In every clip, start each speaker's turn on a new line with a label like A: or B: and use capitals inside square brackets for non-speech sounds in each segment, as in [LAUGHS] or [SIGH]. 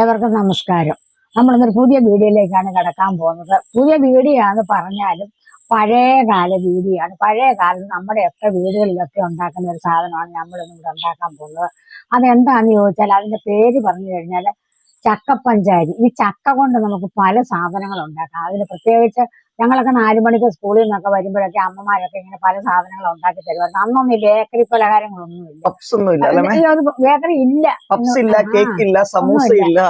A: ഏവർക്കും നമസ്കാരം. നമ്മളിന്നൊരു പുതിയ വീഡിയോയിലേക്കാണ് കിടക്കാൻ പോകുന്നത്. പുതിയ വീഡിയോ ആണെന്ന് പറഞ്ഞാലും പഴയ കാല വീഡിയോ ആണ് പഴയ കാലത്ത് നമ്മുടെയൊക്കെ വീടുകളിലൊക്കെ ഉണ്ടാക്കുന്ന ഒരു സാധനമാണ് നമ്മളിന്ന് ഇവിടെ ഉണ്ടാക്കാൻ പോകുന്നത്. അതെന്താണെന്ന് ചോദിച്ചാൽ അതിന്റെ പേര് പറഞ്ഞു കഴിഞ്ഞാൽ ചക്കപ്പഞ്ചാരി. ഈ ചക്ക കൊണ്ട് നമുക്ക് പല സാധനങ്ങൾ ഉണ്ടാക്കാം. അതിന് പ്രത്യേകിച്ച് ഞങ്ങളൊക്കെ നാലു മണിക്ക് സ്കൂളിൽ നിന്നൊക്കെ വരുമ്പോഴൊക്കെ അമ്മമാരൊക്കെ ഇങ്ങനെ പല സാധനങ്ങൾ ഉണ്ടാക്കി തരുമായിരുന്നു അന്നൊന്നും ഈ ബേക്കറി
B: പപ്സ് ഒന്നും ഇല്ല
A: ബേക്കറി ഇല്ല.
B: പപ്സ് ഇല്ല കേക്ക് ഇല്ല സമൂസ ഇല്ല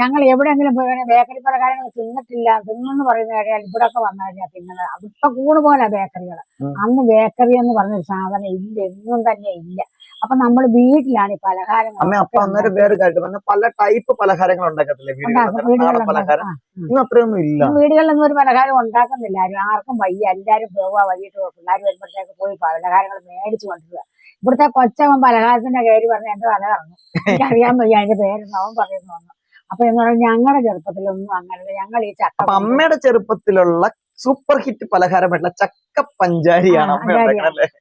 A: ഞങ്ങൾ എവിടെയെങ്കിലും പോയി ബേക്കറി പലഹാരങ്ങൾ തിന്നിട്ടില്ല തിന്നെന്ന് പറയുന്ന കഴിഞ്ഞാൽ ഇവിടെ ഒക്കെ വന്നു കഴിഞ്ഞാൽ തിന്നത് അതിപ്പോ കൂണ് പോലെ ബേക്കറികൾ അന്ന് ബേക്കറി എന്ന് പറഞ്ഞൊരു സാധനം ഇല്ല എന്നും തന്നെ ഇല്ല. അപ്പൊ നമ്മൾ വീട്ടിലാണ് ഈ പലഹാരങ്ങൾ
B: അമ്മ അപ്പൊ അന്നേരം വേറെ കാര്യം പല ടൈപ്പ് പലഹാരങ്ങൾ ഉണ്ടാക്കത്തില്ലേ
A: ഉണ്ടാക്കും.
B: വീടുകളിൽ പലഹാരം. ഇന്ന് അത്രയൊന്നും ഇല്ല.
A: വീടുകളിലൊന്നും ഒരു പലഹാരം ഉണ്ടാക്കുന്നില്ല. ആരും ആർക്കും വയ്യ. എല്ലാരും പോവുക വൈകിട്ട് പിള്ളേർ വരുമ്പോഴത്തേക്ക് പോയി പലഹാരങ്ങൾ മേടിച്ചു കൊണ്ടുവരിക. ഇവിടുത്തെ കൊച്ചവൻ പലഹാരത്തിന്റെ കയറി പറഞ്ഞ എന്റെ തല കറങ്ങും എനിക്കറിയാൻ വയ്യ അതിന്റെ പേരൊന്നും അവൻ പറയുന്നു വന്നു. അപ്പൊ എന്ന് പറഞ്ഞാൽ ഞങ്ങളുടെ ചെറുപ്പത്തിലൊന്നും അങ്ങനെ ഞങ്ങൾ ഈ ചക്ക
B: അമ്മയുടെ ചെറുപ്പത്തിലുള്ള സൂപ്പർ ഹിറ്റ് പലഹാരമായിട്ടുള്ള ചക്ക പഞ്ചാരിയാണ്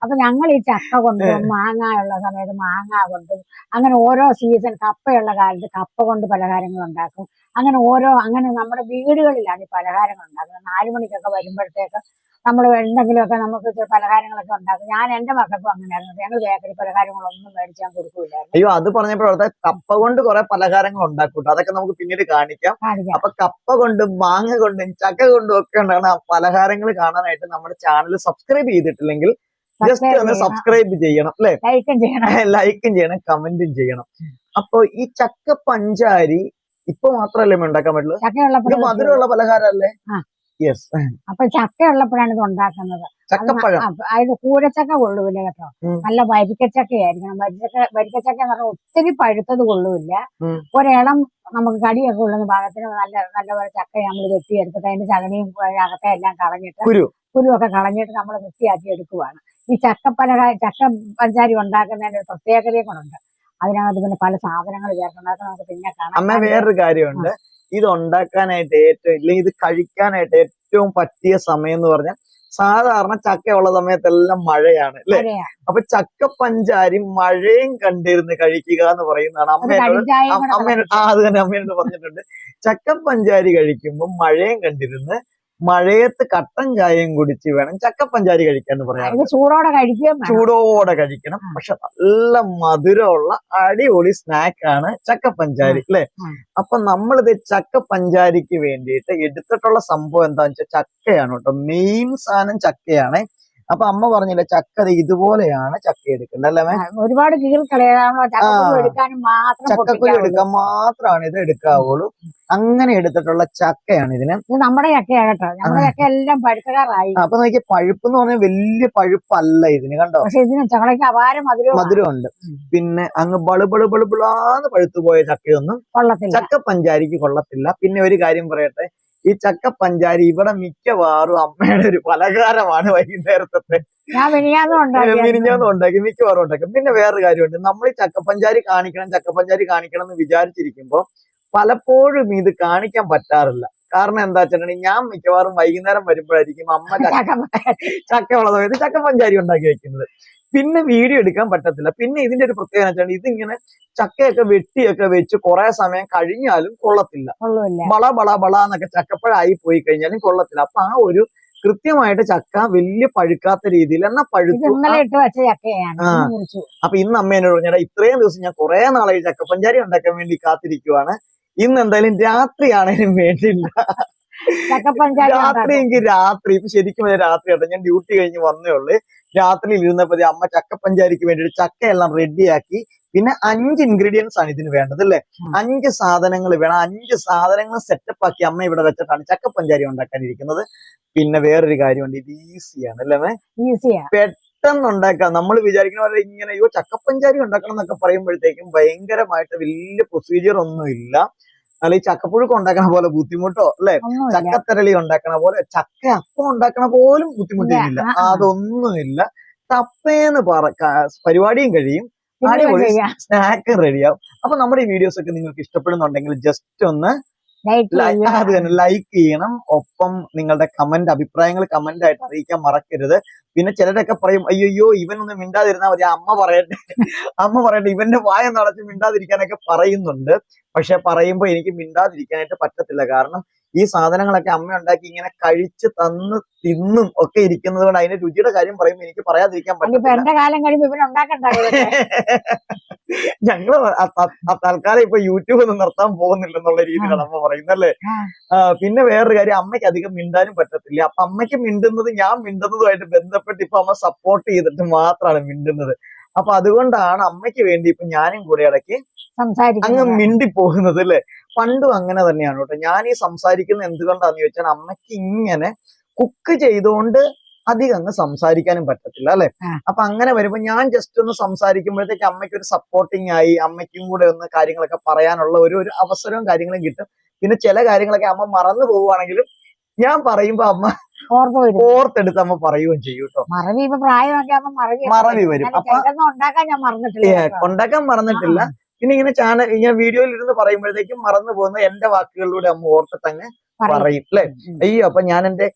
A: അപ്പൊ ഞങ്ങൾ ഈ ചക്ക കൊണ്ടും മാങ്ങ ഉള്ള സമയത്ത് മാങ്ങ കൊണ്ടും അങ്ങനെ ഓരോ സീസൺ കപ്പയുള്ള കാലത്ത് കപ്പ കൊണ്ട് പലഹാരങ്ങൾ ഉണ്ടാക്കും. അങ്ങനെ ഓരോ അങ്ങനെ നമ്മുടെ വീടുകളിലാണ് ഈ പലഹാരങ്ങൾ ഉണ്ടാക്കുന്നത് നാലു മണിക്കൊക്കെ വരുമ്പോഴത്തേക്ക് നമ്മൾ എന്തെങ്കിലുമൊക്കെ നമുക്ക് പലഹാരങ്ങളൊക്കെ ഉണ്ടാക്കും. ഞാൻ എന്റെ മക്കൾക്കും അങ്ങനെയായിരുന്നു. ഞങ്ങൾ ബേക്കറി പലഹാരങ്ങളൊന്നും മേടിച്ച് ഞാൻ കൊടുക്കൂലായിരുന്നു
B: അയ്യോ അത് പറഞ്ഞപ്പോഴത്തെ കപ്പ കൊണ്ട് കുറെ പലഹാരങ്ങൾ ഉണ്ടാക്കൂട്ടോ അതൊക്കെ നമുക്ക് പിന്നീട് കാണിക്കാം. അപ്പൊ കപ്പ കൊണ്ടും മാങ്ങ കൊണ്ടും ചക്ക കൊണ്ടും ഒക്കെ ഉണ്ടാകുന്ന പലഹാരങ്ങൾ കാണാനായിട്ട് നമ്മുടെ ചാനൽ സബ്സ്ക്രൈബ് ചെയ്തിട്ടില്ലെങ്കിൽ ജസ്റ്റ് ഒന്ന് സബ്സ്ക്രൈബ് ചെയ്യണം അല്ലെ?
A: ലൈക്കും ചെയ്യണം.
B: ലൈക്കും ചെയ്യണം കമന്റും ചെയ്യണം. അപ്പൊ ഈ ചക്ക പഞ്ചാരി ഇപ്പൊ മാത്രല്ലേ ഉണ്ടാക്കാൻ പറ്റുള്ളൂ? ഇത്
A: ചക്കയുള്ളപ്പോഴാണ്
B: മധുരമുള്ള പലഹാരല്ലേ. യെസ്
A: അപ്പൊ ചക്കയുള്ളപ്പോഴാണ് ഇത് ഉണ്ടാക്കുന്നത്.
B: ചക്കപ്പഴം
A: അതായത് കൂരച്ചക്ക കൊള്ളൂല കേട്ടോ. നല്ല വരിക്കച്ചക്കയായിരിക്കണം. വരിച്ചക്ക വരിക്കച്ചക്ക എന്ന് പറഞ്ഞാൽ ഒത്തിരി പഴുത്തത് കൊള്ളൂല്ല. ഒരിളം നമുക്ക് കടിയൊക്കെ ഉള്ളത് ഭാഗത്തിന് നല്ല നല്ലപോലെ ചക്ക നമ്മൾ വെട്ടിയെടുത്തിട്ട് അതിന്റെ ചകനിയും അകത്തെ എല്ലാം കളഞ്ഞിട്ട്
B: കുരു.
A: കുരുവൊക്കെ കളഞ്ഞിട്ട് നമ്മൾ വൃത്തിയാക്കി എടുക്കുവാണ്. ഈ ചക്ക പലഹാര ചക്ക പഞ്ചാരി ഉണ്ടാക്കുന്നതിന്റെ ഒരു പ്രത്യേകതയും കൂടെ അതിനകത്ത് പിന്നെ പല സാധനങ്ങൾ ചേർക്കണം അതൊക്കെ നമുക്ക് പിന്നെ
B: അമ്മ
A: കാണാം
B: വേറൊരു കാര്യമുണ്ട്. ഇത് ഉണ്ടാക്കാനായിട്ട് ഏറ്റവും ഇല്ലെങ്കിൽ ഇത് കഴിക്കാനായിട്ട് ഏറ്റവും പറ്റിയ സമയം എന്ന് പറഞ്ഞാൽ സാധാരണ ചക്കയുള്ള സമയത്തെല്ലാം മഴയാണ് അല്ലെ. അപ്പൊ ചക്ക പഞ്ചാരി മഴയും കണ്ടിരുന്ന് കഴിക്കുക എന്ന് പറയുന്നതാണ്
A: അമ്മയോട്
B: അമ്മ അമ്മ ആ അത് തന്നെ അമ്മ എന്നോട് പറഞ്ഞിട്ടുണ്ട്. ചക്ക പഞ്ചാരി കഴിക്കുമ്പോൾ മഴയും കണ്ടിരുന്ന് മഴയത്ത് കട്ടൻ ചായയും കുടിച്ച് വേണം ചക്കപ്പഞ്ചാരി കഴിക്കാൻ എന്ന്
A: ഇത് ചൂടോടെ കഴിക്കാം
B: ചൂടോടെ കഴിക്കണം. പക്ഷെ നല്ല മധുരമുള്ള അടിപൊളി സ്നാക്ക് ആണ് ചക്ക പഞ്ചാരി അല്ലെ. അപ്പൊ നമ്മളിത് ചക്കപ്പഞ്ചാരിക്ക് വേണ്ടിയിട്ട് എടുത്തിട്ടുള്ള സംഭവം എന്താണെന്ന് വെച്ചാൽ ചക്കയാണ് കേട്ടോ. മെയിൻ സാധനം ചക്കയാണ്. അപ്പൊ അമ്മ പറഞ്ഞില്ല ചക്ക ഇതുപോലെയാണ് ചക്ക എടുക്കേണ്ടത് അല്ലേ
A: ഒരുപാട് ചക്കക്കുരു
B: എടുക്കാൻ മാത്രമാണ് ഇത് എടുക്കാവുള്ളൂ. അങ്ങനെ എടുത്തിട്ടുള്ള ചക്കയാണ് ഇതിന്.
A: ഇത് നമ്മുടെ ചക്കയാണ് കേട്ടോ. നമ്മുടെ ചക്ക എല്ലാം പഴുത്തകാറായി
B: അപ്പൊ നോക്കിയ പഴുപ്പ് എന്ന് പറഞ്ഞാൽ വലിയ പഴുപ്പല്ല ഇതിന് കണ്ടോ?
A: പക്ഷെ ഇതിന് അപാരം മധുരവും.
B: മധുരമുണ്ട്. പിന്നെ അങ്ങ് ബളു ബളു ബളു ബിളാന്ന് പഴുത്തു പോയ ചക്കയൊന്നും ചക്ക പഞ്ചാരിക്ക് കൊള്ളത്തില്ല. പിന്നെ ഒരു കാര്യം പറയട്ടെ ഈ ചക്ക പഞ്ചാരി ഇവിടെ മിക്കവാറും അമ്മയുടെ ഒരു പലഹാരമാണ് വൈകുന്നേരത്തെ മിനിഞ്ഞാന്ന് ഉണ്ടാക്കി മിക്കവാറും ഉണ്ടാക്കും. പിന്നെ വേറൊരു കാര്യമുണ്ട്. നമ്മൾ ഈ ചക്ക പഞ്ചാരി കാണിക്കണം ചക്ക പഞ്ചാരി കാണിക്കണം എന്ന് വിചാരിച്ചിരിക്കുമ്പോ പലപ്പോഴും ഇത് കാണിക്കാൻ പറ്റാറില്ല. കാരണം എന്താ വെച്ചിട്ടുണ്ടെങ്കിൽ ഞാൻ മിക്കവാറും വൈകുന്നേരം വരുമ്പോഴായിരിക്കും അമ്മ ചക്ക ചക്കയുള്ള സമയത്ത് ചക്ക പഞ്ചാരി ഉണ്ടാക്കി വെക്കുന്നത്. പിന്നെ വീഡിയോ എടുക്കാൻ പറ്റത്തില്ല. പിന്നെ ഇതിന്റെ ഒരു പ്രത്യേകത വെച്ചാൽ ഇതിങ്ങനെ ചക്കയൊക്കെ വെട്ടിയൊക്കെ വെച്ച് കുറെ സമയം കഴിഞ്ഞാലും കൊള്ളത്തില്ല. ബള ബള ബള എന്നൊക്കെ ചക്കപ്പഴായി പോയി കഴിഞ്ഞാലും കൊള്ളത്തില്ല. അപ്പൊ ആ ഒരു കൃത്യമായിട്ട് ചക്ക വലിയ പഴുക്കാത്ത രീതിയിൽ എന്നാ പഴുത്തു. അപ്പൊ ഇന്ന് അമ്മ എന്നോട് പറഞ്ഞാൽ ഇത്രയും ദിവസം ഞാൻ കുറെ നാളായി ചക്കപ്പഞ്ചാരി ഉണ്ടാക്കാൻ വേണ്ടി കാത്തിരിക്കുവാണ്. ഇന്ന് എന്തായാലും രാത്രിയാണേലും വേണ്ടിയില്ല രാത്രി എനിക്ക് രാത്രി ഇപ്പൊ ശരിക്കും രാത്രി കേട്ടോ. ഞാൻ ഡ്യൂട്ടി കഴിഞ്ഞ് വന്നേ ഉള്ളു. രാത്രിയിൽ ഇരുന്നപ്പോ അമ്മ ചക്കപ്പഞ്ചാരിക്ക് വേണ്ടിയിട്ട് ചക്കയെല്ലാം റെഡിയാക്കി. പിന്നെ അഞ്ച് ഇൻഗ്രീഡിയൻസ് ആണ് ഇതിന് വേണ്ടത് അല്ലെ? അഞ്ച് സാധനങ്ങൾ വേണം. അഞ്ച് സാധനങ്ങൾ സെറ്റപ്പ് ആക്കി അമ്മ ഇവിടെ വെച്ചിട്ടാണ് ചക്കപ്പഞ്ചാരി ഉണ്ടാക്കാനിരിക്കുന്നത് പിന്നെ വേറൊരു കാര്യമുണ്ട്. ഇത് ഈസിയാണ് അല്ലേ പെട്ടെന്ന് ഉണ്ടാക്കാം. നമ്മൾ വിചാരിക്കുന്ന പോലെ ഇങ്ങനെ അയ്യോ ചക്കപ്പഞ്ചാരി ഉണ്ടാക്കണം എന്നൊക്കെ പറയുമ്പോഴത്തേക്കും ഭയങ്കരമായിട്ട് വലിയ പ്രൊസീജിയർ ഒന്നും ഇല്ല അല്ല ഈ ചക്കപ്പുഴുക്ക് ഉണ്ടാക്കണ പോലെ ബുദ്ധിമുട്ടോ അല്ലെ? ചക്കത്തരളി ഉണ്ടാക്കണ പോലെ ചക്ക അപ്പം ഉണ്ടാക്കണ പോലും ബുദ്ധിമുട്ടില്ല
A: ഇല്ല. ആ, ആ.
B: അതൊന്നുമില്ല. തപ്പേന്ന് പറ പരിപാടിയും കഴിയും. സ്നാക്കും റെഡിയാവും അപ്പൊ നമ്മുടെ ഈ വീഡിയോസ് ഒക്കെ നിങ്ങൾക്ക് ഇഷ്ടപ്പെടുന്നുണ്ടെങ്കിൽ ജസ്റ്റ് ഒന്ന് അത് തന്നെ. ലൈക്ക് ചെയ്യണം. ഒപ്പം നിങ്ങളുടെ കമന്റ് അഭിപ്രായങ്ങൾ കമന്റ് ആയിട്ട് അറിയിക്കാൻ മറക്കരുത്. പിന്നെ ചിലരൊക്കെ പറയും അയ്യോ ഇവനൊന്നും മിണ്ടാതിരുന്നാൽ മതി. അമ്മ പറയട്ടെ. അമ്മ പറയട്ടെ ഇവന്റെ വായ നടച്ച് മിണ്ടാതിരിക്കാനൊക്കെ പറയുന്നുണ്ട്. പക്ഷെ പറയുമ്പോ എനിക്ക് മിണ്ടാതിരിക്കാനായിട്ട് പറ്റത്തില്ല. കാരണം ഈ സാധനങ്ങളൊക്കെ അമ്മ ഉണ്ടാക്കി ഇങ്ങനെ കഴിച്ച് തന്ന് തിന്നും ഒക്കെ ഇരിക്കുന്നത് കൊണ്ട് അതിന്റെ രുചിയുടെ കാര്യം പറയുമ്പോൾ എനിക്ക് പറയാതിരിക്കാൻ
A: പറ്റും
B: പറ്റത്തില്ല.
A: എന്റെ കാലം കഴിയുമ്പോൾ ഇവൻ ഉണ്ടാക്കണ്ടാവില്ല [LAUGHS] [LAUGHS]
B: അ- തൽക്കാലം ഇപ്പൊ യൂട്യൂബ് ഒന്നും നിർത്താൻ പോകുന്നില്ലെന്നുള്ള രീതിയിലാണ് അമ്മ പറയുന്നല്ലേ അല്ലേ? പിന്നെ വേറൊരു കാര്യം അമ്മയ്ക്ക് അധികം മിണ്ടാനും പറ്റത്തില്ല. അപ്പൊ അമ്മയ്ക്ക് മിണ്ടുന്നത് ഞാൻ മിണ്ടുന്നതുമായിട്ട് ബന്ധപ്പെട്ട് ഇപ്പൊ അമ്മ സപ്പോർട്ട് ചെയ്തിട്ട് മാത്രമാണ് മിണ്ടുന്നത്. അപ്പൊ അതുകൊണ്ടാണ് അമ്മയ്ക്ക് വേണ്ടി ഇപ്പൊ ഞാനും കൂടെ ഇടയ്ക്ക് അങ്ങ് മിണ്ടി പോകുന്നത് അല്ലെ? പണ്ടും അങ്ങനെ തന്നെയാണ് കേട്ടോ. ഞാൻ ഈ സംസാരിക്കുന്നത് എന്തുകൊണ്ടാന്ന് ചോദിച്ചാൽ അമ്മയ്ക്ക് ഇങ്ങനെ കുക്ക് ചെയ്തുകൊണ്ട് അധികം അങ്ങ് സംസാരിക്കാനും പറ്റത്തില്ല അല്ലെ. അപ്പൊ അങ്ങനെ വരുമ്പോ ഞാൻ ജസ്റ്റ് ഒന്ന് സംസാരിക്കുമ്പോഴത്തേക്ക് അമ്മയ്ക്ക് ഒരു സപ്പോർട്ടിങ് ആയി അമ്മയ്ക്കും കൂടെ ഒന്ന് കാര്യങ്ങളൊക്കെ പറയാനുള്ള ഒരു ഒരു അവസരവും കാര്യങ്ങളും കിട്ടും. പിന്നെ ചില കാര്യങ്ങളൊക്കെ അമ്മ മറന്നു പോവുകയാണെങ്കിലും ഞാൻ പറയുമ്പോ അമ്മ ഓർത്തെടുത്ത് അമ്മ പറയുകയും ചെയ്യും കേട്ടോ.
A: മറവി ഇപ്പൊ പ്രായമൊക്കെ ആകുമ്പോ മറവി
B: മറവി വരും. അപ്പൊ-
A: ഉണ്ടാക്കാൻ ഞാൻ മറന്നിട്ടില്ല
B: പിന്നെ ഇങ്ങനെ ചാനൽ ഇങ്ങനെ വീഡിയോയിൽ ഇരുന്ന് പറയുമ്പോഴത്തേക്കും മറന്നു പോകുന്ന എന്റെ വാക്കുകളിലൂടെ അമ്മ ഓർത്തിട്ടങ്ങ്
A: പറയും.
B: പറയും അല്ലെ? അയ്യോ അപ്പൊ ഞാൻ എന്റെ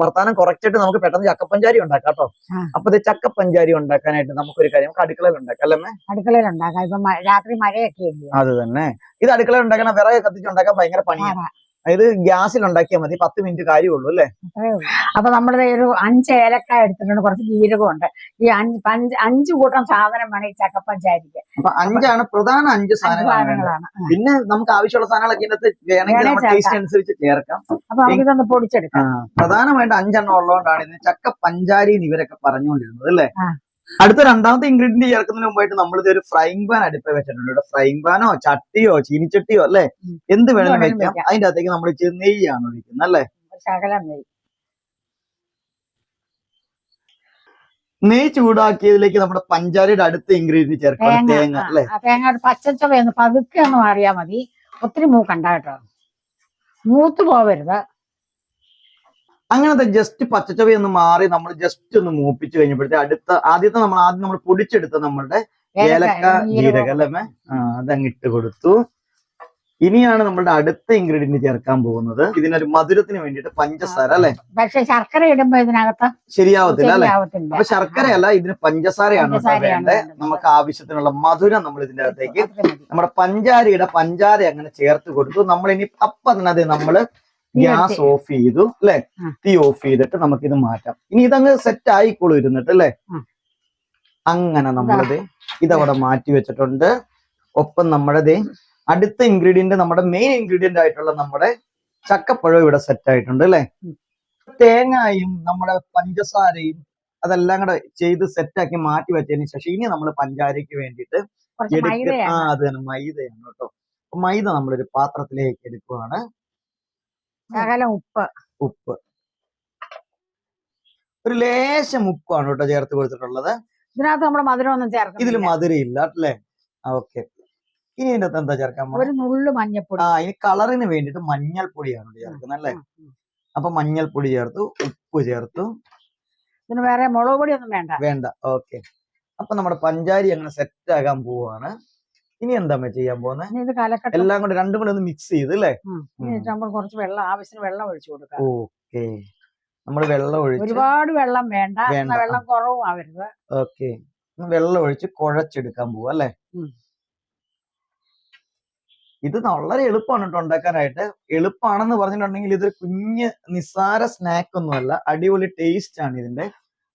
B: വർത്താനം കുറച്ചിട്ട് നമുക്ക് പെട്ടെന്ന് ചക്കപ്പഞ്ചാരി ഉണ്ടാക്കാം കേട്ടോ. അപ്പൊ ഇത് ചക്കപ്പഞ്ചാരി ഉണ്ടാക്കാനായിട്ട് നമുക്കൊരു കാര്യം നമുക്ക് അടുക്കളയിൽ ഉണ്ടാക്കാം അല്ലേ?
A: അടുക്കളയിൽ ഉണ്ടാക്കാം. ഇപ്പൊ രാത്രി മഴയൊക്കെ
B: അത് തന്നെ. ഇത് അടുക്കളയിൽ ഉണ്ടാക്കണ വിറക് കത്തിച്ചുണ്ടാക്കാൻ ഭയങ്കര പണിയാണ് ഇത് ഗ്യാസിൽ ഉണ്ടാക്കിയാൽ മതി. പത്ത് മിനിറ്റ് കാര്യമുള്ളൂ അല്ലേ?
A: അപ്പൊ നമ്മുടെ ഒരു അഞ്ച് ഏലക്കായ എടുത്തിട്ടുണ്ട്. കുറച്ച് ജീരകമുണ്ട്. ഈ അഞ്ച് പഞ്ച് അഞ്ച് കൂട്ടം സാധനം വേണം ഈ ചക്കപ്പഞ്ചാരിക്ക്.
B: അപ്പൊ അഞ്ചാണ് പ്രധാന അഞ്ച് സാധനങ്ങളാണ്. പിന്നെ നമുക്ക് ആവശ്യമുള്ള സാധനങ്ങളൊക്കെ ഇതിനകത്ത് വേണമെങ്കിൽ
A: ചേർക്കാം.
B: ടേസ്റ്റ് അനുസരിച്ച് ചേർക്കാം.
A: അപ്പൊ നമുക്ക് ഇതൊന്ന് പൊടിച്ചെടുക്കാം.
B: പ്രധാനമായിട്ട് അഞ്ചെണ്ണം ഉള്ളതുകൊണ്ടാണ് ഇതിന് ചക്ക പഞ്ചാരി ഇവരൊക്കെ പറഞ്ഞുകൊണ്ടിരുന്നത് അല്ലേ. അടുത്ത രണ്ടാമത്തെ ഇൻഗ്രീഡിയന്റ് ചേർക്കുന്നതിന് മുമ്പായിട്ട് നമ്മൾ ഇതൊരു ഒരു ഫ്രൈങ് പാൻ അടുപ്പ് വെച്ചിട്ടുണ്ട് ഫ്രൈങ് പാനോ ചട്ടിയോ ചീനിച്ചട്ടിയോ അല്ലെ. എന്ത് വേണമെങ്കിലും വെക്കാം. അതിന്റെ അകത്തേക്ക് നമ്മൾ നെയ്യാണ് ഒഴിക്കുന്നത് അല്ലെ?
A: നെയ് ശകലം നെയ്യ്.
B: നെയ്യ് ചൂടാക്കിയതിലേക്ക് നമ്മുടെ പഞ്ചാരയുടെ അടുത്ത ഇൻഗ്രീഡിയന്റ് ചേർക്കണം.
A: തേങ്ങ.
B: അല്ലെ?
A: തേങ്ങ പച്ചച്ചവയൊന്ന് പതുക്കെ ഒന്ന് മാറിയാ മതി. ഒത്തിരി മൂക്കണ്ട കേട്ടോ. മൂത്ത് പോവരുത്.
B: അങ്ങനത്തെ ജസ്റ്റ് പച്ചച്ചവി ഒന്ന് മാറി നമ്മൾ ജസ്റ്റ് ഒന്ന് മൂപ്പിച്ച് കഴിഞ്ഞപ്പോഴത്തെ അടുത്ത ആദ്യത്തെ നമ്മൾ ആദ്യം നമ്മൾ പൊടിച്ചെടുത്ത നമ്മളുടെ ഏലക്ക ജീരകം. അല്ലേ അതങ്ങ് ഇട്ട് കൊടുത്തു. ഇനിയാണ് നമ്മളുടെ അടുത്ത ഇൻഗ്രീഡിയന്റ് ചേർക്കാൻ പോകുന്നത്. ഇതിനൊരു മധുരത്തിന് വേണ്ടിയിട്ട് പഞ്ചസാര അല്ലെ?
A: പക്ഷെ ശർക്കര ഇടുമ്പോ ഇതിനകത്ത്
B: ശരിയാവത്തില്ല അല്ലെ? അപ്പൊ ശർക്കരയല്ല ഇതിന് പഞ്ചസാരയാണ് വേണ്ടത്. നമുക്ക് ആവശ്യത്തിനുള്ള മധുരം നമ്മൾ ഇതിന്റെ അകത്തേക്ക്. നമ്മുടെ പഞ്ചാരയുടെ പഞ്ചാര അങ്ങനെ ചേർത്ത് കൊടുത്തു. നമ്മൾ ഇനി അപ്പൊ തന്നെ അത്
A: നമ്മൾ
B: ഗ്യാസ് ഓഫ് ചെയ്തു അല്ലെ? തീ ഓഫ് ചെയ്തിട്ട് നമുക്ക് ഇത് മാറ്റാം. ഇനി ഇതങ്ങ് സെറ്റ് ആയിക്കോളൂ ഇരുന്നിട്ട് അല്ലെ. അങ്ങനെ നമ്മളത് ഇതവിടെ മാറ്റി വെച്ചിട്ടുണ്ട്. ഒപ്പം നമ്മുടെ ദേ അടുത്ത ഇൻഗ്രീഡിയന്റ് നമ്മുടെ മെയിൻ ഇൻഗ്രീഡിയന്റ് ആയിട്ടുള്ള നമ്മുടെ ചക്കപ്പഴം ഇവിടെ സെറ്റ് ആയിട്ടുണ്ട് അല്ലെ? തേങ്ങായും നമ്മുടെ പഞ്ചസാരയും അതെല്ലാം കൂടെ ചെയ്ത് സെറ്റാക്കി മാറ്റി വെച്ചതിന് ശേഷം ഇനി നമ്മൾ പഞ്ചാരയ്ക്ക് വേണ്ടിയിട്ട് ആ
A: മൈദയാണ്.
B: അത് തന്നെ മൈദയാണ് കേട്ടോ. മൈദ നമ്മളൊരു പാത്രത്തിലേക്ക് എടുക്കുവാണ്.
A: ശകലം ഉപ്പ്.
B: ഉപ്പ്. ഒരു ലേശം ഉപ്പാണ് കേട്ടോ ചേർത്ത് കൊടുത്തിട്ടുള്ളത്.
A: ഇതിനകത്ത് നമ്മൾ മധുരം ഒന്നും
B: ഇതിൽ
A: ചേർക്കുന്നില്ല.
B: മധുരം ഇല്ല അല്ലേ? ഓക്കെ ഇനി ഇതിന്റെ അകത്ത് എന്താ ചേർക്കാൻ
A: ഒരു നുള്ളു മഞ്ഞപ്പൊടി.
B: ആ ഇനി കളറിന് വേണ്ടിട്ട് മഞ്ഞൾപ്പൊടിയാണ് ചേർക്കുന്നത് അല്ലേ. അപ്പൊ മഞ്ഞൾപ്പൊടി ചേർത്തു ഉപ്പ് ചേർത്തു.
A: ഇതിന് വേറെ മുളക് പൊടി ഒന്നും വേണ്ട.
B: വേണ്ട ഓക്കെ അപ്പൊ നമ്മുടെ പഞ്ചാരി അങ്ങനെ സെറ്റ് ആകാൻ പോവാണ്. ഇനി എന്താ ചെയ്യാൻ പോകുന്നത്
A: ഇത് കലക്കട്ടെ.
B: എല്ലാം കൂടെ രണ്ടും കൂടെ ഒന്ന് മിക്സ് ചെയ്ത് അല്ലേ.
A: നമ്മൾ കുറച്ച് വെള്ളം ആവശ്യത്തിന് വെള്ളം ഒഴിച്ചു കൊടുക്കാം.
B: ഓക്കെ. നമ്മൾ വെള്ളം ഒഴിച്ച്
A: ഒരുപാട് വെള്ളം വേണ്ട.
B: വേണ്ട.
A: വെള്ളം കുറവും ആവരുത്.
B: ഓക്കെ. വെള്ളം ഒഴിച്ച് കുഴച്ചെടുക്കാൻ പോവാ അല്ലേ? ഇത് വളരെ എളുപ്പമാണ് കേട്ടോ ഉണ്ടാക്കാനായിട്ട്. എളുപ്പമാണെന്ന് പറഞ്ഞിട്ടുണ്ടെങ്കിൽ ഇതൊരു കുഞ്ഞ് നിസ്സാര സ്നാക്ക് ഒന്നുമല്ല. അടിപൊളി ടേസ്റ്റ് ആണ് ഇതിന്റെ.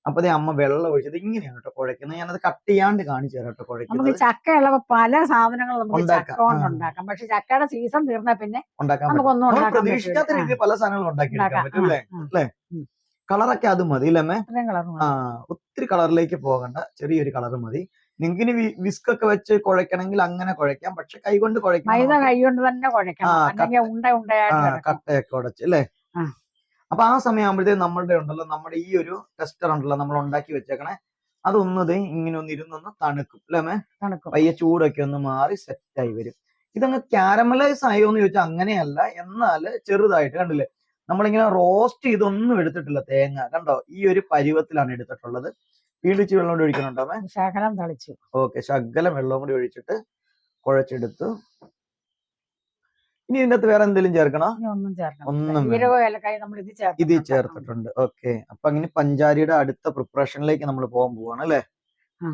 B: അപ്പൊ ദേ അമ്മ വെള്ളം ഒഴിച്ചത് ഇങ്ങനെയാണ് കേട്ടോ കുഴക്കുന്നത് ഞാനത് കട്ട് ചെയ്യാണ്ട് കാണിച്ചു തരാം കേട്ടോ
A: നമുക്ക്
B: കുഴക്കുന്നത്
A: ചക്ക ഉള്ളപ്പോ പല സാധനങ്ങളും നമുക്ക്
B: ഉണ്ടാക്കാം.
A: ചക്ക കൊണ്ട് ഉണ്ടാക്കാം. പക്ഷെ ചക്കയുടെ സീസൺ തീർന്ന പിന്നെ
B: ഉണ്ടാക്കാൻ പ്രതീക്ഷിക്കാത്ത രീതിയിൽ പല സാധനങ്ങളും ഉണ്ടാക്കിയെടുക്കാൻ. പറ്റും അല്ലേ. അല്ലേ. കളറൊക്കെ അത് മതി അല്ലേ ആ ഒത്തിരി കളറിലേക്ക് പോകണ്ട. ചെറിയൊരു കളർ മതി. നിങ്ങൾക്ക് ഇനി വിസ്ക് ഒക്കെ വെച്ച് കുഴക്കണമെങ്കിൽ അങ്ങനെ കുഴക്കാം പക്ഷെ കൈകൊണ്ട് കുഴക്കാം
A: കൈകൊണ്ട്
B: നമുക്ക്.
A: തന്നെ കുഴക്കാം
B: കട്ടയൊക്കെ ഉടച്ച് അല്ലേ. അപ്പൊ ആ സമയമാകുമ്പോഴത്തേക്ക് നമ്മളുടെ ഉണ്ടല്ലോ നമ്മുടെ ഈ ഒരു ടെസ്റ്റർ ഉണ്ടല്ലോ നമ്മൾ ഉണ്ടാക്കി വെച്ചേക്കണേ. അതൊന്നത് ഇങ്ങനെ ഒന്ന് ഇരുന്നൊന്ന് തണുക്കും അല്ലേ മേ
A: തണുക്കും.
B: വയ്യ ചൂടൊക്കെ ഒന്ന് മാറി സെറ്റായി വരും. ഇതങ്ങ് കാരമലൈസ് ആയോ എന്ന് ചോദിച്ചാൽ അങ്ങനെയല്ല എന്നാൽ ചെറുതായിട്ട് കണ്ടില്ലേ നമ്മളിങ്ങനെ റോസ്റ്റ് ചെയ്തൊന്നും എടുത്തിട്ടില്ല തേങ്ങ. കണ്ടോ? ഈ ഒരു പരുവത്തിലാണ് എടുത്തിട്ടുള്ളത്. വീണ്ടും ഇച്ചിരി വെള്ളം കൂടി ഒഴിക്കണുണ്ടോ?
A: ശകലം തളിച്ചു.
B: ഓക്കെ ശകലം വെള്ളം കൂടി ഒഴിച്ചിട്ട് കുഴച്ചെടുത്തു. ഇനി ഇതിനകത്ത് വേറെ എന്തെങ്കിലും ചേർക്കണോ?
A: ഒന്നും
B: ഒന്നും വേണ്ട.
A: നമ്മൾ ഇത് ചേർത്ത്
B: ഇത് ചേർത്തിട്ടുണ്ട്. ഓക്കെ. അപ്പൊ അങ്ങനെ പഞ്ചാരിയുടെ അടുത്ത പ്രിപ്പറേഷനിലേക്ക് നമ്മൾ പോകാൻ പോവാണ് അല്ലേ?
A: ആ.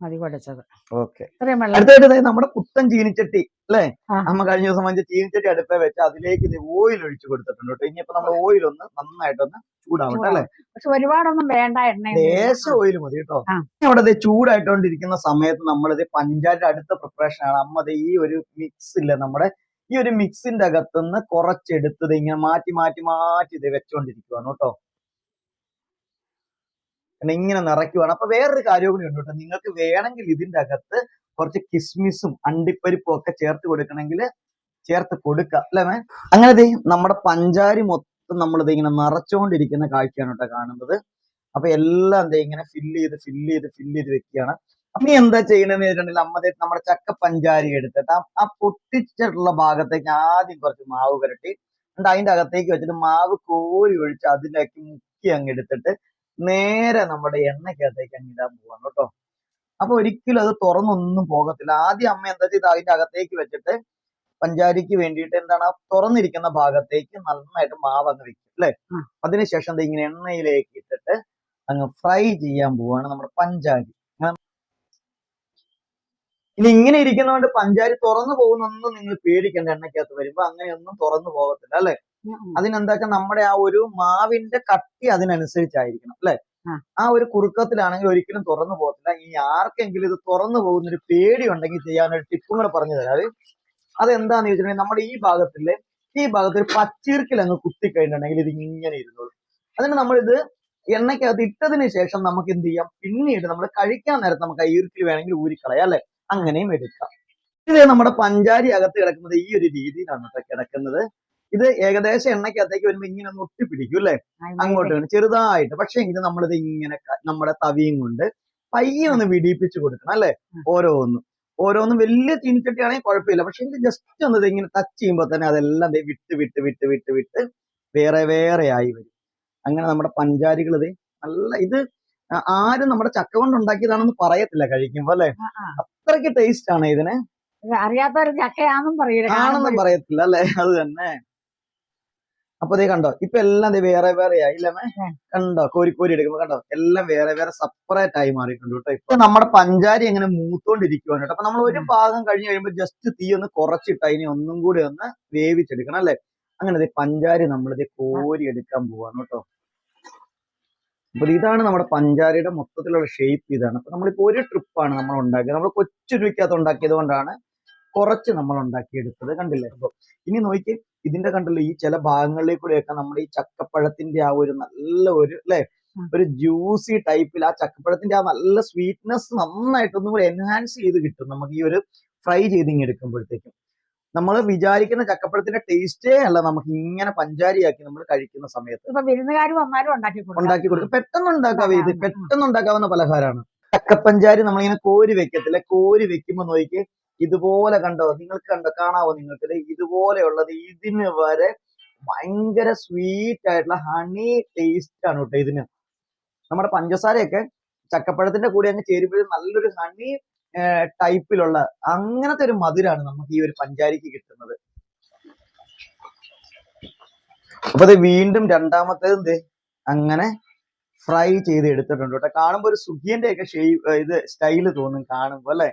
A: മതി പൊടിച്ചത്
B: ഓക്കെ.
A: ഇത്രയും വെള്ളം.
B: അടുത്തായിട്ട് ദേ നമ്മുടെ പുത്തൻ ചീനിച്ചട്ടി അല്ലേ?
A: ആ.
B: അമ്മ കഴിഞ്ഞ ദിവസം വാങ്ങിച്ച ചീനിച്ചട്ടി അടുപ്പേ വെച്ച് അതിലേക്ക് ഇത് ഓയിൽ ഒഴിച്ചു കൊടുത്തിട്ടുണ്ട് കേട്ടോ. ഇനിയിപ്പോ നമ്മൾ ഓയിൽ ഒന്ന് നന്നായിട്ടൊന്ന് ചൂടാവട്ടെ അല്ലെ?
A: പക്ഷെ ഒരുപാടൊന്നും വേണ്ട എണ്ണ
B: ലേശം ഓയിൽ മതി കേട്ടോ.
A: ആ.
B: ഇനി അവിടെ ദേ ചൂടായിട്ടോണ്ടിരിക്കുന്ന സമയത്ത് നമ്മളിത് പഞ്ചായത്ത് അടുത്ത പ്രിപ്പറേഷൻ ആണ് അമ്മ ദേ ഈ ഒരു മിക്സ് ഇല്ല നമ്മുടെ ഈ ഒരു മിക്സിന്റെ അകത്തുനിന്ന് കുറച്ചെടുത്തത് ഇങ്ങനെ മാറ്റി മാറ്റി മാറ്റി ഇത് വെച്ചോണ്ടിരിക്കുവാണ് കേട്ടോ. ഇങ്ങനെ നിറയ്ക്കുവാണ്. അപ്പൊ വേറൊരു കാര്യം കൂടി ഉണ്ട് കേട്ടോ. നിങ്ങൾക്ക് വേണമെങ്കിൽ ഇതിന്റെ അകത്ത് കുറച്ച് കിസ്മിസും അണ്ടിപ്പരിപ്പും ഒക്കെ ചേർത്ത് കൊടുക്കണമെങ്കിൽ ചേർത്ത് കൊടുക്കാം അല്ലേ മേ? അങ്ങനെ ദേ നമ്മുടെ പഞ്ചാരി മൊത്തം നമ്മളിത് ഇങ്ങനെ നിറച്ചുകൊണ്ടിരിക്കുന്ന കാഴ്ചയാണ് കേട്ടോ കാണുന്നത്. അപ്പൊ എല്ലാം ദേ ഇങ്ങനെ ഫില്ല് ചെയ്ത് ഫില്ല് ചെയ്ത് ഫില്ല് ചെയ്ത് വെക്കുകയാണ്. ഇനി എന്താ ചെയ്യണമെന്ന് വെച്ചിട്ടുണ്ടെങ്കിൽ അമ്മ നമ്മുടെ ചക്ക പഞ്ചാരി എടുത്തിട്ട് ആ- പൊട്ടിച്ചിട്ടുള്ള ഭാഗത്തേക്ക് ആദ്യം കുറച്ച് മാവ് പുരട്ടി. എന്നിട്ട് അതിന്റെ അകത്തേക്ക് വെച്ചിട്ട് മാവ് കോരി ഒഴിച്ച് അതിലേക്ക് മുക്കി അങ്ങ് എടുത്തിട്ട് നേരെ നമ്മുടെ എണ്ണയ്ക്കകത്തേക്ക് അങ്ങ് ഇടാൻ പോവാണ് കേട്ടോ. അപ്പൊ ഒരിക്കലും അത് തുറന്നൊന്നും പോകത്തില്ല. ആദ്യം അമ്മ എന്താ ചെയ്ത് അതിന്റെ അകത്തേക്ക് വെച്ചിട്ട് പഞ്ചാരിക്ക് വേണ്ടിയിട്ട് എന്താണ്? ആ തുറന്നിരിക്കുന്ന ഭാഗത്തേക്ക് നന്നായിട്ട് മാവ് അങ്ങ് വെക്കും അല്ലെ? അതിനുശേഷം ഇങ്ങനെ എണ്ണയിലേക്ക് ഇട്ടിട്ട് അങ്ങ് ഫ്രൈ ചെയ്യാൻ പോവാണ് നമ്മുടെ പഞ്ചാരി. ഇനി ഇങ്ങനെ ഇരിക്കുന്നതുകൊണ്ട് പഞ്ചാരി തുറന്നു പോകുന്നൊന്നും നിങ്ങൾ പേടിക്കേണ്ട എണ്ണയ്ക്കകത്ത് വരുമ്പോ അങ്ങനെയൊന്നും തുറന്നു പോകത്തില്ല അല്ലെ? അതിനെന്താക്ക നമ്മുടെ ആ ഒരു മാവിന്റെ കട്ടി അതിനനുസരിച്ചായിരിക്കണം അല്ലെ?
A: ആ.
B: ഒരു കുറുക്കത്തിലാണെങ്കിൽ ഒരിക്കലും തുറന്നു പോകത്തില്ല. ഇനി ആർക്കെങ്കിലും ഇത് തുറന്നു പോകുന്ന ഒരു പേടി ഉണ്ടെങ്കിൽ ചെയ്യാനൊരു ടിപ്പും കൂടെ പറഞ്ഞു തരാം. അതെന്താന്ന് ചോദിച്ചിട്ടുണ്ടെങ്കിൽ നമ്മുടെ ഈ ഭാഗത്തിലെ ഈ ഭാഗത്ത് ഒരു പച്ചീർക്കിൽ അങ്ങ് കുത്തി കഴിഞ്ഞിട്ടുണ്ടെങ്കിൽ ഇത് ഇങ്ങനെ ഇരുന്നോളൂ. അതിന് നമ്മളിത് എണ്ണയ്ക്കകത്ത് ഇട്ടതിന് ശേഷം നമുക്ക് എന്ത് ചെയ്യാം? പിന്നീട് നമ്മൾ കഴിക്കാൻ നേരത്ത് നമുക്ക് ആ ഈർക്കിൽ വേണമെങ്കിൽ ഊരിക്കളയാം അല്ലെ? അങ്ങനെയും എടുക്കാം. ഇത് നമ്മുടെ പഞ്ചാരി അകത്ത് കിടക്കുന്നത് ഈ ഒരു രീതിയിലാണ് കേട്ടോ കിടക്കുന്നത്. ഇത് ഏകദേശം എണ്ണയ്ക്കകത്തേക്ക് വരുമ്പോ ഇങ്ങനെ ഒന്ന് ഒട്ടിപ്പിടിക്കും അല്ലെ? അങ്ങോട്ട് വേണം ചെറുതായിട്ട്. പക്ഷെ എങ്കിലും നമ്മളിത് ഇങ്ങനെ നമ്മുടെ തവിയും കൊണ്ട് പയ്യെ ഒന്ന് വിടിയിപ്പിച്ചു കൊടുക്കണം അല്ലെ? ഓരോന്നും. ഓരോന്നും വലിയ ചീനിച്ചട്ടിയാണെങ്കിൽ കുഴപ്പമില്ല. പക്ഷെ ഇത് ജസ്റ്റ് ഒന്ന് ഇങ്ങനെ ടച്ച് ചെയ്യുമ്പോൾ തന്നെ അതെല്ലാം വിട്ട് വിട്ട് വിട്ട് വിട്ട് വിട്ട് വേറെ വേറെ ആയി വരും. അങ്ങനെ നമ്മുടെ പഞ്ചാരികൾ ഇത് നല്ല ഇത് ആരും നമ്മുടെ ചക്ക കൊണ്ട് ഉണ്ടാക്കിയതാണെന്ന് പറയത്തില്ല കഴിക്കുമ്പോ അല്ലെ? അത്രയ്ക്ക് ടേസ്റ്റ് ആണ് ഇതിന്.
A: അറിയാത്തവര് ചക്കയാന്നും പറയില്ല
B: ആണെന്നും പറയത്തില്ല അല്ലെ? അത് തന്നെ. അപ്പൊ ദേ കണ്ടോ ഇപ്പൊ എല്ലാം വേറെ വേറെ ആയി ഇല്ലേ അമ്മേ?
A: ഉം.
B: കണ്ടോ കോരി കോരി എടുക്കുമ്പോ കണ്ടോ എല്ലാം വേറെ വേറെ സെപ്പറേറ്റ് ആയി മാറിയിട്ടുണ്ട് കേട്ടോ. ഇപ്പൊ നമ്മുടെ പഞ്ചാരി എങ്ങനെ മൂത്തോണ്ടിരിക്കുവാണ് കേട്ടോ. അപ്പൊ നമ്മൾ ഒരു ഭാഗം കഴിഞ്ഞ് കഴിയുമ്പോൾ ജസ്റ്റ് തീ ഒന്ന് കുറച്ചിട്ട് അതിനെ ഒന്നും കൂടി ഒന്ന് വേവിച്ചെടുക്കണം അല്ലെ? അങ്ങനെ പഞ്ചാരി നമ്മളിത് കോരി എടുക്കാൻ പോവാണ് കേട്ടോ. അപ്പൊ ഇതാണ് നമ്മുടെ പഞ്ചാരിയുടെ മൊത്തത്തിലുള്ള ഷേപ്പ് ഇതാണ്. അപ്പൊ നമ്മളിപ്പോ ഒരു ട്രിപ്പാണ് നമ്മൾ ഉണ്ടാക്കിയത്. നമ്മൾ കൊച്ചു രൂപയ്ക്കകത്ത് ഉണ്ടാക്കിയത് കൊണ്ടാണ് കുറച്ച് നമ്മൾ ഉണ്ടാക്കിയെടുത്തത്. കണ്ടില്ലേ? അപ്പൊ ഇനി നോക്കി ഇതിന്റെ കണ്ടല്ലോ ഈ ചില ഭാഗങ്ങളിൽ കൂടെയൊക്കെ നമ്മുടെ ഈ ചക്കപ്പഴത്തിന്റെ ആ ഒരു നല്ല ഒരു അല്ലെ? ഒരു ജ്യൂസി ടൈപ്പിൽ ആ ചക്കപ്പഴത്തിന്റെ ആ നല്ല സ്വീറ്റ്നെസ് നന്നായിട്ടൊന്നും കൂടെ എൻഹാൻസ് ചെയ്ത് കിട്ടും. നമുക്ക് ഈ ഒരു ഫ്രൈ ചെയ്തിങ് എടുക്കുമ്പോഴത്തേക്കും. നമ്മൾ വിചാരിക്കുന്ന ചക്കപ്പഴത്തിന്റെ ടേസ്റ്റേ അല്ല നമുക്ക് ഇങ്ങനെ പഞ്ചാരിയാക്കി നമ്മൾ കഴിക്കുന്ന സമയത്ത്.
A: ഉണ്ടാക്കി കൊടുക്കാം.
B: പെട്ടെന്ന് ഉണ്ടാക്കാവേ ഇത്. പെട്ടെന്ന് ഉണ്ടാക്കാവുന്ന പലഹാരമാണ് ചക്കപ്പഞ്ചാരി നമ്മളിങ്ങനെ കോരി വെക്കത്തില്ല. കോരി വെക്കുമ്പോ നോക്കി ഇതുപോലെ കണ്ടോ? നിങ്ങൾക്ക് കണ്ടോ? കാണാവോ നിങ്ങൾക്ക് ഇതുപോലെയുള്ളത് ഇതിന് വരെ ഭയങ്കര സ്വീറ്റ് ആയിട്ടുള്ള ഹണി ടേസ്റ്റ് ആണ് കേട്ടോ ഇതിന്. നമ്മുടെ പഞ്ചസാരയൊക്കെ ചക്കപ്പഴത്തിന്റെ കൂടെ അങ്ങ് ചേരുമ്പോഴും നല്ലൊരു ഹണി ടൈപ്പിലുള്ള അങ്ങനത്തെ ഒരു മധുരാണ് നമുക്ക് ഈ ഒരു പഞ്ചാരിക്ക് കിട്ടുന്നത്. അപ്പൊ ഇത് വീണ്ടും രണ്ടാമത്തേത് എന്ത്? അങ്ങനെ ഫ്രൈ ചെയ്ത് എടുത്തിട്ടുണ്ട് കേട്ടോ. കാണുമ്പോ ഒരു സുഖിയന്റെ ഒക്കെ ഷേപ്പ് ഇത് സ്റ്റൈൽ തോന്നും കാണുമ്പോ അല്ലെ?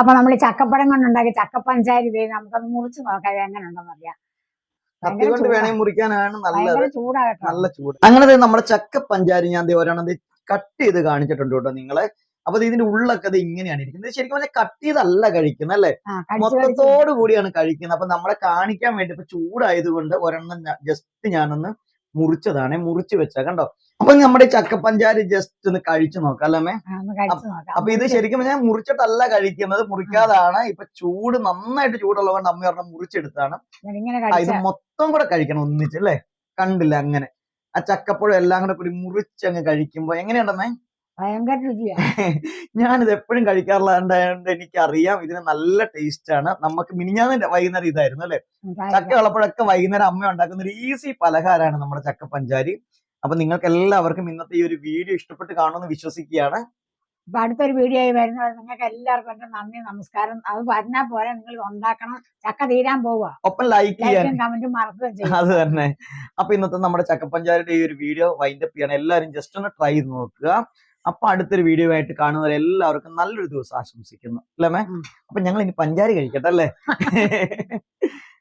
A: അപ്പൊ നമ്മൾ ചക്കപ്പഴം കൊണ്ടുണ്ടാക്കിയ ചക്കപ്പഞ്ചാരി ദേ നമുക്കത് മുറിച്ച് നോക്കാം എങ്ങനെ ഉണ്ടെന്ന് അറിയാം.
B: കത്തി കൊണ്ട്. വേണമെങ്കിൽ മുറിക്കാനാണ് നല്ലത്. നല്ല ചൂട്. അങ്ങനെ ദേ നമ്മുടെ ചക്ക പഞ്ചാരി ഞാൻ ദേ ഒരെണ്ണം കട്ട് ചെയ്ത് കാണിച്ചിട്ടുണ്ട് കേട്ടോ നിങ്ങളെ. അപ്പൊ ഇതിന്റെ ഉള്ളൊക്കെ ഇത് ഇങ്ങനെയാണ് ഇരിക്കുന്നത്. ശരിക്കും പറഞ്ഞാൽ കട്ട് ചെയ്തല്ല കഴിക്കുന്നത് അല്ലെ? മൊത്തത്തോടു കൂടിയാണ് കഴിക്കുന്നത്. അപ്പൊ നമ്മളെ കാണിക്കാൻ വേണ്ടി ഇപ്പൊ ചൂടായതുകൊണ്ട് ഒരെണ്ണം ജസ്റ്റ് ഞാനൊന്ന് മുറിച്ചതാണ്. മുറിച്ചു വെച്ച കണ്ടോ? അപ്പൊ നമ്മുടെ ഈ ചക്കപ്പഞ്ചാരി ജസ്റ്റ് ഒന്ന് കഴിച്ചു നോക്കാം അല്ലേ അപ്പൊ ഇത് ശരിക്കും ഞാൻ മുറിച്ചിട്ടല്ല കഴിക്കുന്നത്. മുറിക്കാതാണ്. ഇപ്പൊ ചൂട് നന്നായിട്ട് ചൂടുള്ളത് കൊണ്ട് അമ്മ പറഞ്ഞ മുറിച്ചെടുത്താണ്. ഇത് മൊത്തം കൂടെ കഴിക്കണം ഒന്നിച്ച് അല്ലേ? കണ്ടില്ല അങ്ങനെ. ആ ചക്കപ്പഴം എല്ലാം കൂടെ കൂടി മുറിച്ചങ്ങ് കഴിക്കുമ്പോ എങ്ങനെയുണ്ടെന്നേ
A: ഭയങ്കര രുചിയാണ് [LAUGHS]
B: ഞാനിത് എപ്പോഴും കഴിക്കാറുള്ളതുകൊണ്ട് എനിക്കറിയാം. ഇതിന് നല്ല ടേസ്റ്റ് ആണ് നമുക്ക് മിനിഞ്ഞാന്ന് വൈകുന്നേരം ഇതായിരുന്നു അല്ലെ? ചക്ക ഉള്ളപ്പോഴൊക്കെ വൈകുന്നേരം അമ്മ ഉണ്ടാക്കുന്ന ഒരു ഈസി പലഹാരമാണ് നമ്മുടെ ചക്ക പഞ്ചാരി. അപ്പൊ നിങ്ങൾക്ക് എല്ലാവർക്കും ഇന്നത്തെ ഈ ഒരു വീഡിയോ ഇഷ്ടപ്പെട്ട് കാണുമെന്ന് വിശ്വസിക്കുകയാണ്.
A: അപ്പൊ അടുത്തൊരു വീഡിയോ ആയി വരുന്നത് നിങ്ങൾക്ക് എല്ലാവർക്കും എന്റെ നന്ദി നമസ്കാരം. അത് പറഞ്ഞാൽ പോലെ നിങ്ങൾ ഉണ്ടാക്കണം. ചക്ക തീരാൻ പോവുക
B: ഒപ്പം ലൈക്ക്
A: ലൈക്കും കമന്റും മറക്കുകയും ചെയ്യും
B: അത് തന്നെ. അപ്പൊ ഇന്നത്തെ നമ്മുടെ ചക്കപ്പഞ്ചാരിയുടെ ഈ ഒരു വീഡിയോ വൈൻഡപ്പ് ചെയ്യണം. എല്ലാവരും ജസ്റ്റ് ഒന്ന് ട്രൈ ചെയ്ത് നോക്കുക. അപ്പൊ അടുത്തൊരു വീഡിയോ ആയിട്ട് കാണുന്നവരെ എല്ലാവർക്കും നല്ലൊരു ദിവസം ആശംസിക്കുന്നു. അല്ലേ മേ. അപ്പൊ ഞങ്ങൾ ഇനി പഞ്ചാരി കഴിക്കട്ടെ അല്ലേ? [LAUGHS]